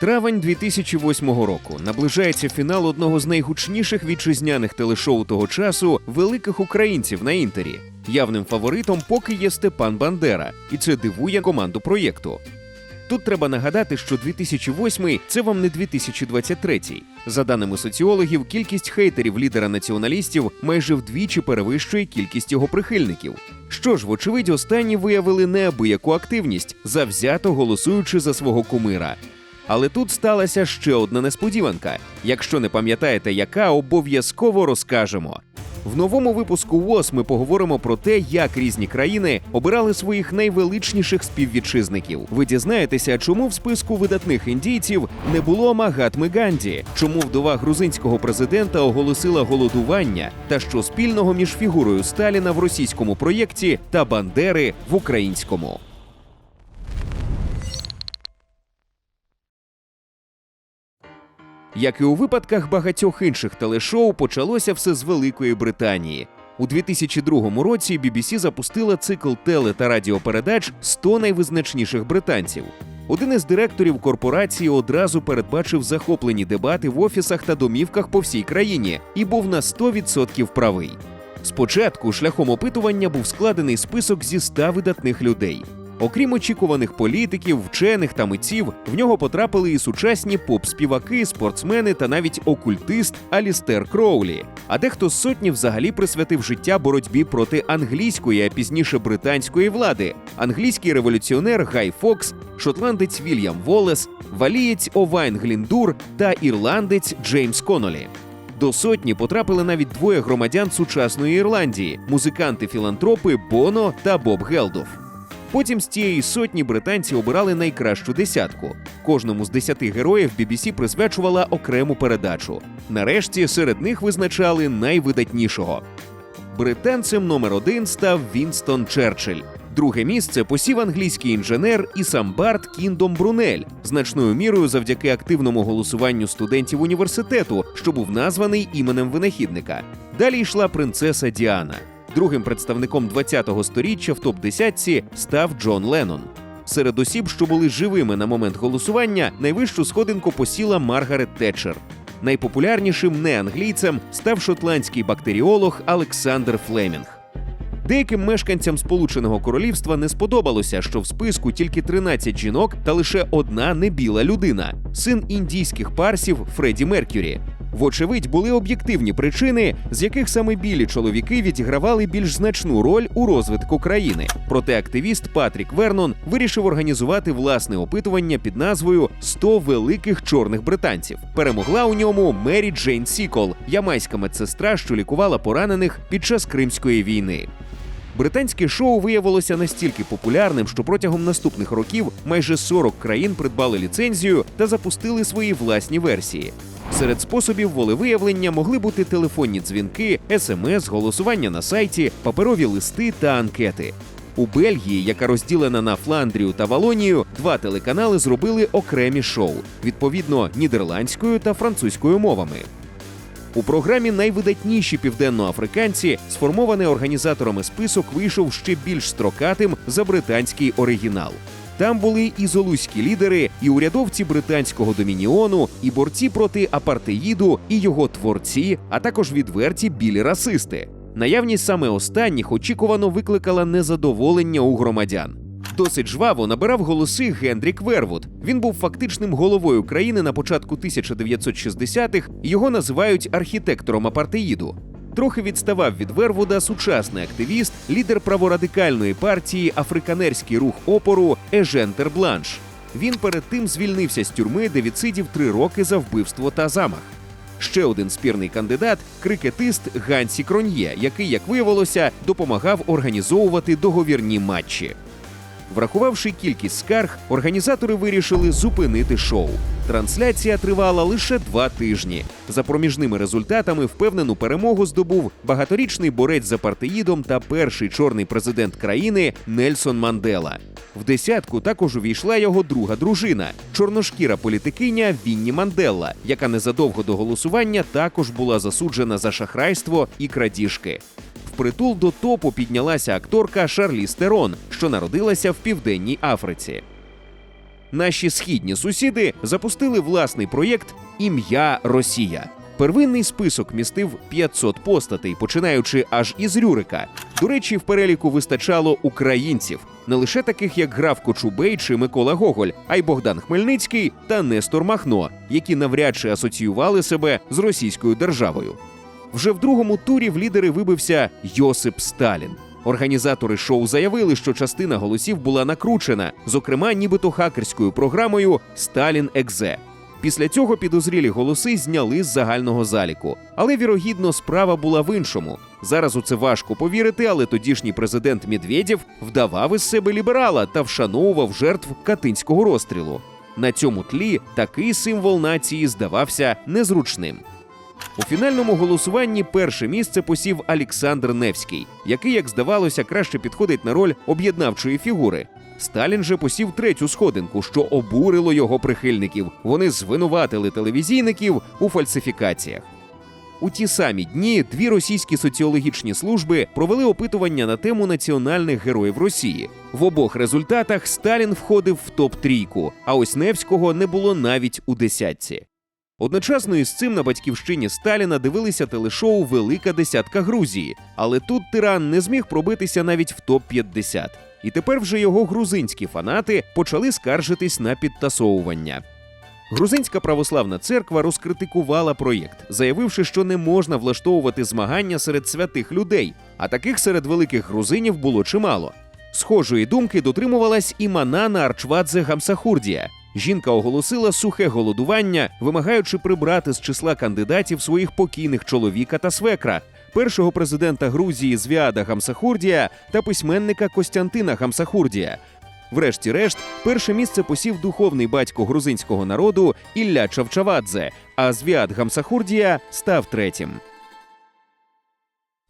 Травень 2008 року наближається фінал одного з найгучніших вітчизняних телешоу того часу великих українців на інтері. Явним фаворитом поки є Степан Бандера, і це дивує команду проєкту. Тут треба нагадати, що 2008 – це вам не 2023. За даними соціологів, кількість хейтерів лідера націоналістів майже вдвічі перевищує кількість його прихильників. Що ж, вочевидь, останні виявили неабияку активність, завзято голосуючи за свого кумира. Але тут сталася ще одна несподіванка. Якщо не пам'ятаєте, яка обов'язково розкажемо. В новому випуску ВОЗ ми поговоримо про те, як різні країни обирали своїх найвеличніших співвітчизників. Ви дізнаєтеся, чому в списку видатних індійців не було Магатми Ганді, чому вдова грузинського президента оголосила голодування, та що спільного між фігурою Сталіна в російському проєкті та Бандери в українському. Як і у випадках багатьох інших телешоу, почалося все з Великої Британії. У 2002 році BBC запустила цикл теле та радіопередач «100 найвизначніших британців. Один із директорів корпорації одразу передбачив захоплені дебати в офісах та домівках по всій країні і був на 100% правий. Спочатку шляхом опитування був складений список зі 100 видатних людей. Окрім очікуваних політиків, вчених та митців, в нього потрапили і сучасні поп-співаки, спортсмени та навіть окультист Алістер Кроулі. А дехто з сотні взагалі присвятив життя боротьбі проти англійської, а пізніше британської влади. Англійський революціонер Гай Фокс, шотландець Вільям Волес, валієць Овайн Гліндур та ірландець Джеймс Конолі. До сотні потрапили навіть двоє громадян сучасної Ірландії музиканти-філантропи Боно та Боб Гелдоф. Потім з цієї сотні британці обирали найкращу десятку. Кожному з десяти героїв BBC присвячувала окрему передачу. Нарешті серед них визначали найвидатнішого. Британцем номер один став Вінстон Черчилль. Друге місце посів англійський інженер Ісамбард Кіндом Брунель, значною мірою завдяки активному голосуванню студентів університету, що був названий іменем винахідника. Далі йшла принцеса Діана. Другим представником 20-го сторіччя в топ-10 став Джон Леннон. Серед осіб, що були живими на момент голосування, найвищу сходинку посіла Маргарет Тетчер. Найпопулярнішим неанглійцем став шотландський бактеріолог Олександр Флемінг. Деяким мешканцям Сполученого Королівства не сподобалося, що в списку тільки 13 жінок та лише одна небіла людина син індійських парсів Фредді Меркюрі. Вочевидь, були об'єктивні причини, з яких саме білі чоловіки відігравали більш значну роль у розвитку країни. Проте активіст Патрік Вернон вирішив організувати власне опитування під назвою «100 великих чорних британців. Перемогла у ньому Мері Джейн Сікол, ямайська медсестра, що лікувала поранених під час Кримської війни. Британське шоу виявилося настільки популярним, що протягом наступних років майже 40 країн придбали ліцензію та запустили свої власні версії. Серед способів волевиявлення могли бути телефонні дзвінки, смс, голосування на сайті, паперові листи та анкети. У Бельгії, яка розділена на Фландрію та Валонію, два телеканали зробили окремі шоу, відповідно нідерландською та французькою мовами. У програмі найвидатніші південноафриканці, сформований організаторами список, вийшов ще більш строкатим за британський оригінал. Там були і золузькі лідери, і урядовці британського домініону, і борці проти апартеїду, і його творці, а також відверті білі расисти. Наявність саме останніх очікувано викликала незадоволення у громадян. Досить жваво набирав голоси Гендрік Вервуд. Він був фактичним головою країни на початку 1960-х, його називають архітектором апартеїду. Трохи відставав від Вервуда сучасний активіст, лідер праворадикальної партії Африканерський рух опору Ежен Тербланш. Він перед тим звільнився з тюрми, де відсидів три роки за вбивство та замах. Ще один спірний кандидат крикетист Гансі Кроньє, який, як виявилося, допомагав організовувати договірні матчі. Врахувавши кількість скарг, організатори вирішили зупинити шоу. Трансляція тривала лише два тижні. За проміжними результатами впевнену перемогу здобув багаторічний борець з апартеїдом та перший чорний президент країни Нельсон Мандела. В десятку також увійшла його друга дружина, чорношкіра політикиня Вінні Манделла, яка незадовго до голосування також була засуджена за шахрайство і крадіжки. Впритул до топу піднялася акторка Шарлі Стерон, що народилася в південній Африці. Наші східні сусіди запустили власний проєкт Ім'я Росія. Первинний список містив 500 постатей, починаючи аж із Рюрика. До речі, в переліку вистачало українців, не лише таких, як граф Кочубей чи Микола Гоголь, а й Богдан Хмельницький та Нестор Махно, які навряд чи асоціювали себе з російською державою. Вже в другому турі в лідери вибився Йосип Сталін. Організатори шоу заявили, що частина голосів була накручена, зокрема, нібито хакерською програмою Сталін Екзе. Після цього підозрілі голоси зняли з загального заліку. Але вірогідно справа була в іншому. Зараз у це важко повірити, але тодішній президент Медведєв вдавав із себе ліберала та вшановував жертв катинського розстрілу. На цьому тлі такий символ нації здавався незручним. У фінальному голосуванні перше місце посів Олександр Невський, який, як здавалося, краще підходить на роль об'єднавчої фігури. Сталін же посів третю сходинку, що обурило його прихильників. Вони звинуватили телевізійників у фальсифікаціях. У ті самі дні дві російські соціологічні служби провели опитування на тему національних героїв Росії. В обох результатах Сталін входив в топ трійку, а ось Невського не було навіть у десятці. Одночасно із цим на батьківщині Сталіна дивилися телешоу Велика десятка Грузії, але тут тиран не зміг пробитися навіть в топ 50 І тепер вже його грузинські фанати почали скаржитись на підтасовування. Грузинська православна церква розкритикувала проєкт, заявивши, що не можна влаштовувати змагання серед святих людей, а таких серед великих грузинів було чимало. Схожої думки дотримувалась і Манана Арчвадзе Гамсахурдія. Жінка оголосила сухе голодування, вимагаючи прибрати з числа кандидатів своїх покійних чоловіка та свекра, першого президента Грузії Звіада Гамсахурдія та письменника Костянтина Гамсахурдія. Врешті-решт, перше місце посів духовний батько грузинського народу Ілля Чавчавадзе, а Звіад Гамсахурдія став третім.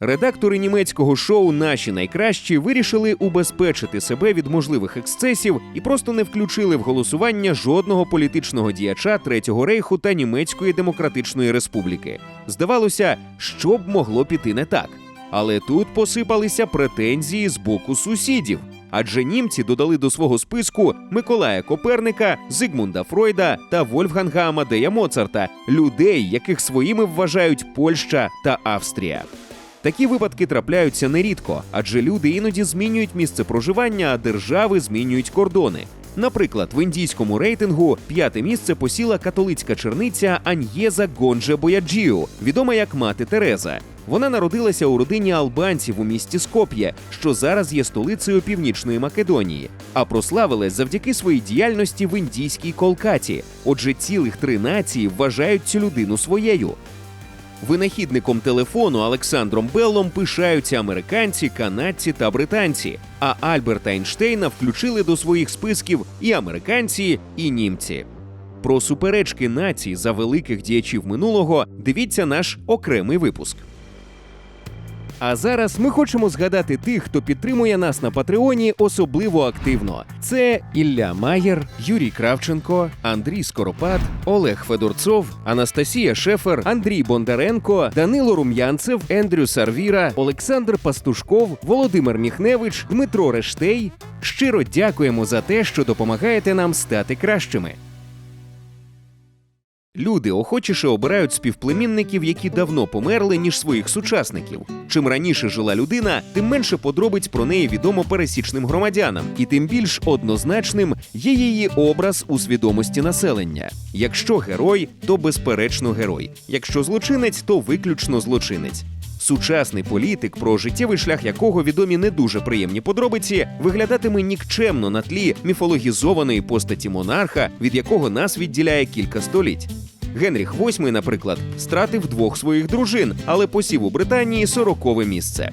Редактори німецького шоу Наші найкращі вирішили убезпечити себе від можливих ексцесів і просто не включили в голосування жодного політичного діяча Третього рейху та Німецької демократичної республіки. Здавалося, що б могло піти не так. Але тут посипалися претензії з боку сусідів. Адже німці додали до свого списку Миколая Коперника, Зигмунда Фройда та Вольфганга Амадея Моцарта, людей, яких своїми вважають Польща та Австрія. Такі випадки трапляються нерідко, адже люди іноді змінюють місце проживання, а держави змінюють кордони. Наприклад, в індійському рейтингу п'яте місце посіла католицька черниця Аньєза Гонже Бояджіо, відома як мати Тереза. Вона народилася у родині албанців у місті Скоп'є, що зараз є столицею Північної Македонії, а прославилась завдяки своїй діяльності в індійській Колкаті. Отже, цілих три нації вважають цю людину своєю. Винахідником телефону Олександром Беллом пишаються американці, канадці та британці. А Альберта Ейнштейна включили до своїх списків і американці, і німці. Про суперечки націй за великих діячів минулого дивіться наш окремий випуск. А зараз ми хочемо згадати тих, хто підтримує нас на Патреоні особливо активно. Це Ілля Маєр, Юрій Кравченко, Андрій Скоропад, Олег Федорцов, Анастасія Шефер, Андрій Бондаренко, Данило Рум'янцев, Ендрю Сарвіра, Олександр Пастушков, Володимир Міхневич, Дмитро Рештей. Щиро дякуємо за те, що допомагаєте нам стати кращими. Люди охочіше обирають співплемінників, які давно померли, ніж своїх сучасників. Чим раніше жила людина, тим менше подробиць про неї відомо пересічним громадянам, і тим більш однозначним є її образ у свідомості населення. Якщо герой, то безперечно герой. Якщо злочинець, то виключно злочинець. Сучасний політик, про життєвий шлях якого відомі не дуже приємні подробиці, виглядатиме нікчемно на тлі міфологізованої постаті монарха, від якого нас відділяє кілька століть. Генріх VIII, наприклад, стратив двох своїх дружин, але посів у Британії сорокове місце.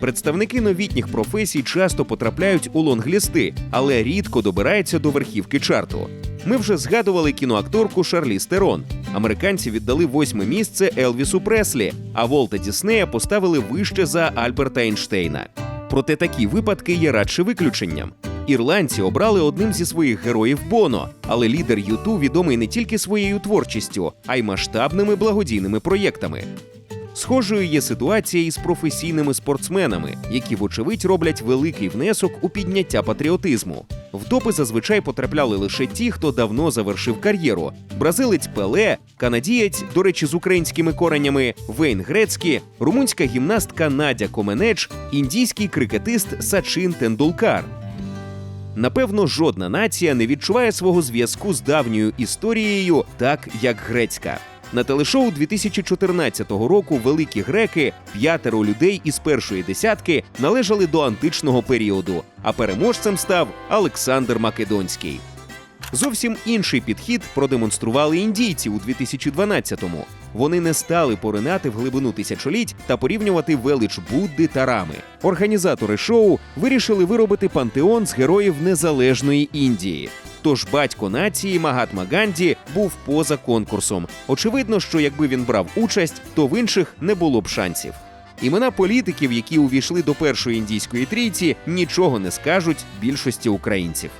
Представники новітніх професій часто потрапляють у лонглісти, але рідко добираються до верхівки чарту. Ми вже згадували кіноакторку Шарлі Стерон. Американці віддали восьме місце Елвісу Преслі, а Волта Діснея поставили вище за Альберта Ейнштейна. Проте такі випадки є радше виключенням. Ірландці обрали одним зі своїх героїв Боно, але лідер Юту відомий не тільки своєю творчістю, а й масштабними благодійними проєктами. Схожою є ситуація із професійними спортсменами, які, вочевидь, роблять великий внесок у підняття патріотизму. В допи зазвичай потрапляли лише ті, хто давно завершив кар'єру: бразилець Пеле, канадієць, до речі, з українськими коренями, Вейн Грецькі, румунська гімнастка Надя Коменеч, індійський крикетист Сачин Тендулкар. Напевно, жодна нація не відчуває свого зв'язку з давньою історією так, як грецька. На телешоу 2014 року великі греки, п'ятеро людей із першої десятки, належали до античного періоду, а переможцем став Олександр Македонський. Зовсім інший підхід продемонстрували індійці у 2012-му. Вони не стали поринати в глибину тисячоліть та порівнювати велич Будди та Рами. Організатори шоу вирішили виробити пантеон з героїв незалежної Індії. Тож батько нації Магатма Ганді був поза конкурсом. Очевидно, що якби він брав участь, то в інших не було б шансів. Імена політиків, які увійшли до першої індійської трійці, нічого не скажуть більшості українців.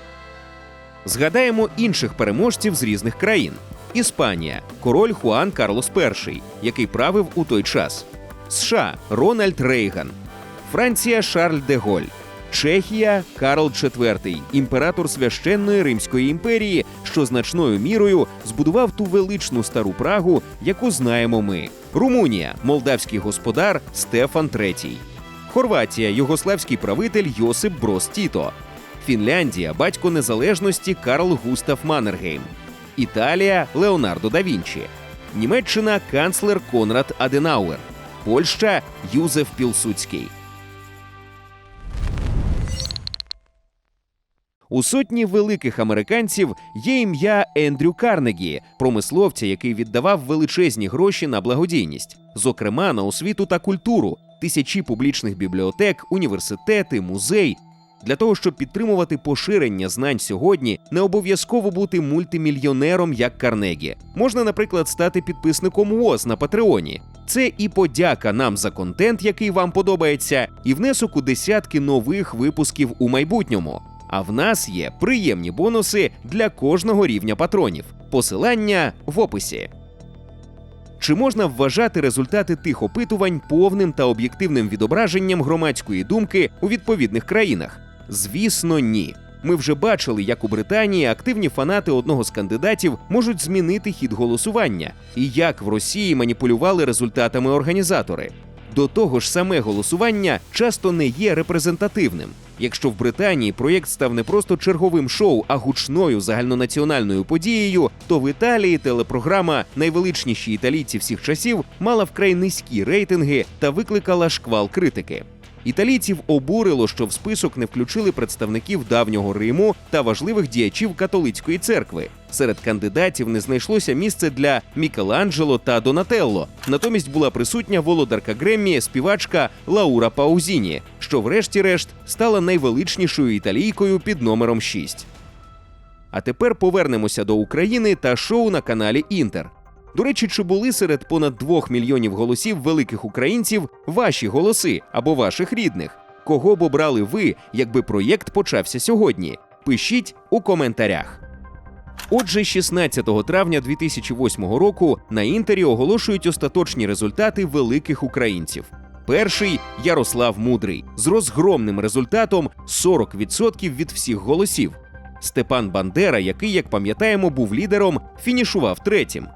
Згадаємо інших переможців з різних країн: Іспанія, король Хуан Карлос І, який правив у той час, США. Рональд Рейган, Франція. Шарль де Голь, Чехія Карл IV, імператор священної Римської імперії, що значною мірою збудував ту величну стару Прагу, яку знаємо ми. Румунія молдавський господар Стефан III. Хорватія югославський правитель Йосип Брос Тіто. Фінляндія батько незалежності Карл Густав Маннергейм. Італія Леонардо да Вінчі. Німеччина канцлер Конрад Аденауер. Польща Юзеф Пілсуцький. У сотні великих американців є ім'я Ендрю Карнегі, промисловця, який віддавав величезні гроші на благодійність, зокрема на освіту та культуру, тисячі публічних бібліотек, університети, музей. Для того, щоб підтримувати поширення знань сьогодні, не обов'язково бути мультимільйонером як Карнегі. Можна, наприклад, стати підписником УОЗ на Патреоні. Це і подяка нам за контент, який вам подобається, і внесок у десятки нових випусків у майбутньому. А в нас є приємні бонуси для кожного рівня патронів. Посилання в описі. Чи можна вважати результати тих опитувань повним та об'єктивним відображенням громадської думки у відповідних країнах? Звісно, ні. Ми вже бачили, як у Британії активні фанати одного з кандидатів можуть змінити хід голосування, і як в Росії маніпулювали результатами організатори. До того ж, саме голосування часто не є репрезентативним. Якщо в Британії проєкт став не просто черговим шоу, а гучною загальнонаціональною подією, то в Італії телепрограма Найвеличніші італійці всіх часів мала вкрай низькі рейтинги та викликала шквал критики. Італійців обурило, що в список не включили представників давнього Риму та важливих діячів католицької церкви. Серед кандидатів не знайшлося місце для Мікеланджело та Донателло. Натомість була присутня володарка Греммі, співачка Лаура Паузіні, що, врешті-решт, стала найвеличнішою італійкою під номером 6. А тепер повернемося до України та шоу на каналі Інтер. До речі, чи були серед понад двох мільйонів голосів великих українців ваші голоси або ваших рідних? Кого б обрали ви, якби проєкт почався сьогодні? Пишіть у коментарях. Отже, 16 травня 2008 року на інтері оголошують остаточні результати великих українців. Перший Ярослав Мудрий з розгромним результатом 40% від всіх голосів. Степан Бандера, який, як пам'ятаємо, був лідером, фінішував третім.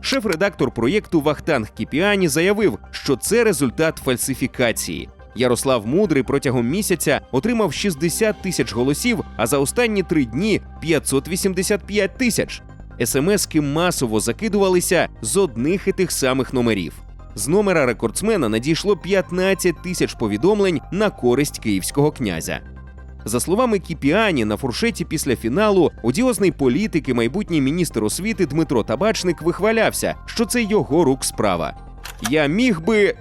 Шеф-редактор проєкту Вахтанг Кіпіані заявив, що це результат фальсифікації. Ярослав Мудрий протягом місяця отримав 60 тисяч голосів, а за останні три дні 585 тисяч. СМСки масово закидувалися з одних і тих самих номерів. З номера рекордсмена надійшло 15 тисяч повідомлень на користь київського князя. За словами Кіпіані, на фуршеті після фіналу одіозний політик і майбутній міністр освіти Дмитро Табачник вихвалявся, що це його рук справа. Я міг би.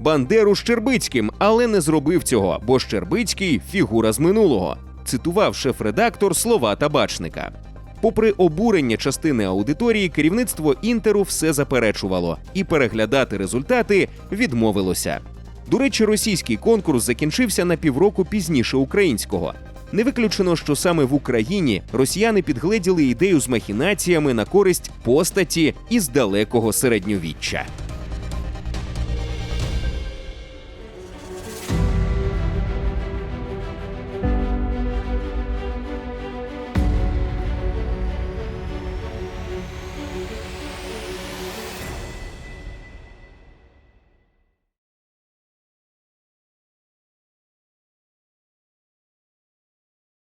Бандеру Щербицьким, але не зробив цього, бо Щербицький фігура з минулого. Цитував шеф-редактор слова табачника. Попри обурення частини аудиторії, керівництво інтеру все заперечувало і переглядати результати відмовилося. До речі, російський конкурс закінчився на півроку пізніше українського. Не виключено, що саме в Україні росіяни підгледіли ідею з махінаціями на користь постаті із далекого середньовіччя.